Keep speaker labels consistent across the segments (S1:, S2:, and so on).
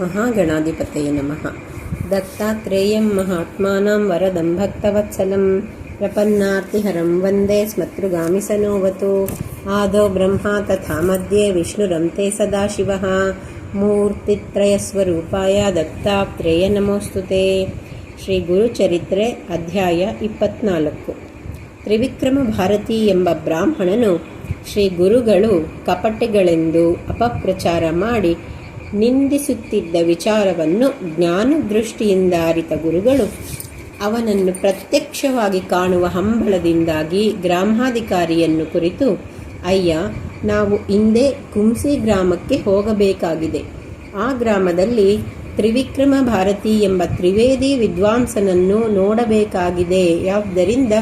S1: महागणाधिपतये नमः दत्तात्रेयं महात्मानां वरदं भक्तवत्सलं प्रपन्नार्तिहरं वन्दे स्मतृगामिसनोवतु आदौ ब्रह्मा तथा मध्ये विष्णुरं ते सदाशिवः ಮೂರ್ತಿತ್ರಯಸ್ವರೂಪಾಯ ದತ್ತಾತ್ರೇಯ ನಮೋಸ್ತು ತೇ ಶ್ರೀ ಗುರುಚರಿತ್ರೆ ಅಧ್ಯಾಯ ಇಪ್ಪತ್ನಾಲ್ಕು ತ್ರಿವಿಕ್ರಮ ಭಾರತಿ ಎಂಬ ಬ್ರಾಹ್ಮಣನು ಶ್ರೀ ಗುರುಗಳು ಕಪಟೆಗಳೆಂದು ಅಪಪ್ರಚಾರ ಮಾಡಿ ನಿಂದಿಸುತ್ತಿದ್ದ ವಿಚಾರವನ್ನು ಜ್ಞಾನದೃಷ್ಟಿಯಿಂದ ಅರಿತ ಗುರುಗಳು ಅವನನ್ನು ಪ್ರತ್ಯಕ್ಷವಾಗಿ ಕಾಣುವ ಹಂಬಲದಿಂದಾಗಿ ಗ್ರಾಮಾಧಿಕಾರಿಯನ್ನು ಕುರಿತು, ಅಯ್ಯ, ನಾವು ಹಿಂದೆ ಕುಂಸಿ ಗ್ರಾಮಕ್ಕೆ ಹೋಗಬೇಕಾಗಿದೆ. ಆ ಗ್ರಾಮದಲ್ಲಿ ತ್ರಿವಿಕ್ರಮ ಭಾರತಿ ಎಂಬ ತ್ರಿವೇದಿ ವಿದ್ವಾಂಸನನ್ನು ನೋಡಬೇಕಾಗಿದೆ. ಯಾವುದರಿಂದ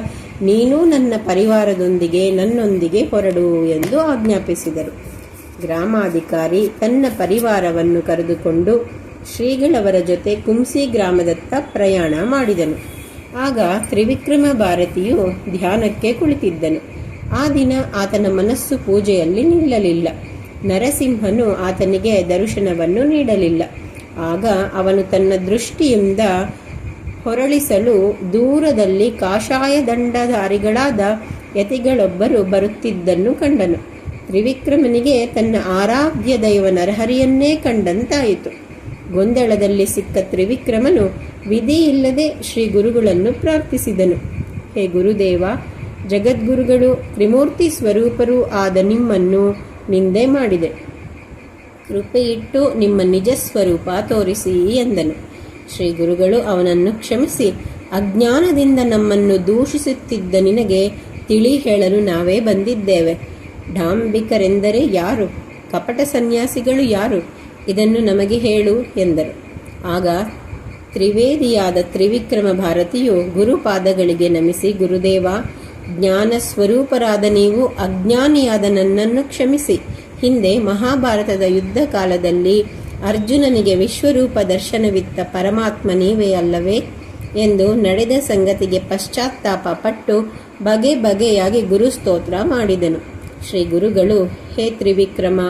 S1: ನೀನು ನನ್ನ ಪರಿವಾರದೊಂದಿಗೆ ನನ್ನೊಂದಿಗೆ ಹೊರಡು ಎಂದು ಆಜ್ಞಾಪಿಸಿದರು. ಗ್ರಾಮಾಧಿಕಾರಿ ತನ್ನ ಪರಿವಾರವನ್ನು ಕರೆದುಕೊಂಡು ಶ್ರೀಗಳವರ ಜೊತೆ ಕುಂಸಿ ಗ್ರಾಮದತ್ತ ಪ್ರಯಾಣ ಮಾಡಿದನು. ಆಗ ತ್ರಿವಿಕ್ರಮ ಭಾರತಿಯು ಧ್ಯಾನಕ್ಕೆ ಕುಳಿತಿದ್ದನು. ಆ ದಿನ ಆತನ ಮನಸ್ಸು ಪೂಜೆಯಲ್ಲಿ ನಿಲ್ಲಲಿಲ್ಲ. ನರಸಿಂಹನು ಆತನಿಗೆ ದರ್ಶನವನ್ನು ನೀಡಲಿಲ್ಲ. ಆಗ ಅವನು ತನ್ನ ದೃಷ್ಟಿಯಿಂದ ಹೊರಳಿಸಲು ದೂರದಲ್ಲಿ ಕಾಷಾಯ ದಂಡಧಾರಿಗಳಾದ ಯತಿಗಳೊಬ್ಬರು ಬರುತ್ತಿದ್ದನ್ನು ಕಂಡನು. ತ್ರಿವಿಕ್ರಮನಿಗೆ ತನ್ನ ಆರಾಧ್ಯ ದೈವ ನರಹರಿಯನ್ನೇ ಕಂಡಂತಾಯಿತು. ಗೊಂದಳದಲ್ಲಿ ಸಿಕ್ಕ ತ್ರಿವಿಕ್ರಮನು ವಿಧಿಯಿಲ್ಲದೆ ಶ್ರೀ ಗುರುಗಳನ್ನು ಪ್ರಾರ್ಥಿಸಿದನು. ಹೇ ಗುರುದೇವ, ಜಗದ್ಗುರುಗಳು ತ್ರಿಮೂರ್ತಿ ಸ್ವರೂಪರೂ ಆದ ನಿಮ್ಮನ್ನು ನಿಂದೆ ಮಾಡಿದೆ. ಕೃಪೆಯಿಟ್ಟು ನಿಮ್ಮ ನಿಜ ಸ್ವರೂಪ ತೋರಿಸಿ ಎಂದನು. ಶ್ರೀ ಗುರುಗಳು ಅವನನ್ನು ಕ್ಷಮಿಸಿ, ಅಜ್ಞಾನದಿಂದ ನಮ್ಮನ್ನು ದೂಷಿಸುತ್ತಿದ್ದ ನಿನಗೆ ತಿಳಿ ಹೇಳಲು ನಾವೇ ಬಂದಿದ್ದೇವೆ. ಡಾಂಬಿಕರೆಂದರೆ ಯಾರು? ಕಪಟ ಸನ್ಯಾಸಿಗಳು ಯಾರು? ಇದನ್ನು ನಮಗೆ ಹೇಳು ಎಂದರು. ಆಗ ತ್ರಿವೇದಿಯಾದ ತ್ರಿವಿಕ್ರಮ ಭಾರತಿಯು ಗುರುಪಾದಗಳಿಗೆ ನಮಿಸಿ, ಗುರುದೇವ ಜ್ಞಾನ ಸ್ವರೂಪರಾದ ನೀವು ಅಜ್ಞಾನಿಯಾದ ನನ್ನನ್ನು ಕ್ಷಮಿಸಿ. ಹಿಂದೆ ಮಹಾಭಾರತದ ಯುದ್ಧ ಕಾಲದಲ್ಲಿ ಅರ್ಜುನನಿಗೆ ವಿಶ್ವರೂಪ ದರ್ಶನವಿತ್ತ ಪರಮಾತ್ಮ ನೀವೇ ಅಲ್ಲವೇ ಎಂದು ನಡೆದ ಸಂಗತಿಗೆ ಪಶ್ಚಾತ್ತಾಪ ಪಟ್ಟು ಬಗೆ ಬಗೆಯಾಗಿ ಗುರುಸ್ತೋತ್ರ ಮಾಡಿದನು. ಶ್ರೀ ಗುರುಗಳು ಹೇ ತ್ರಿವಿಕ್ರಮ,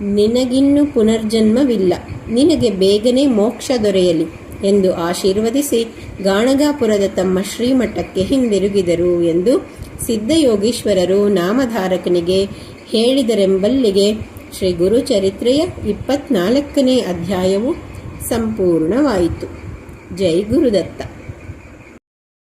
S1: ನಿನಗಿನ್ನು ಪುನರ್ಜನ್ಮವಿಲ್ಲ. ನಿನಗೆ ಬೇಗನೆ ಮೋಕ್ಷ ದೊರೆಯಲಿ ಎಂದು ಆಶೀರ್ವದಿಸಿ ಗಾಣಗಾಪುರದ ತಮ್ಮ ಶ್ರೀಮಠಕ್ಕೆ ಹಿಂದಿರುಗಿದರು ಎಂದು ಸಿದ್ಧಯೋಗೀಶ್ವರರು ನಾಮಧಾರಕನಿಗೆ ಹೇಳಿದರೆಂಬಲ್ಲಿಗೆ ಶ್ರೀ ಗುರುಚರಿತ್ರೆಯ ಇಪ್ಪತ್ನಾಲ್ಕನೇ ಅಧ್ಯಾಯವು ಸಂಪೂರ್ಣವಾಯಿತು. ಜೈ ಗುರುದತ್ತ.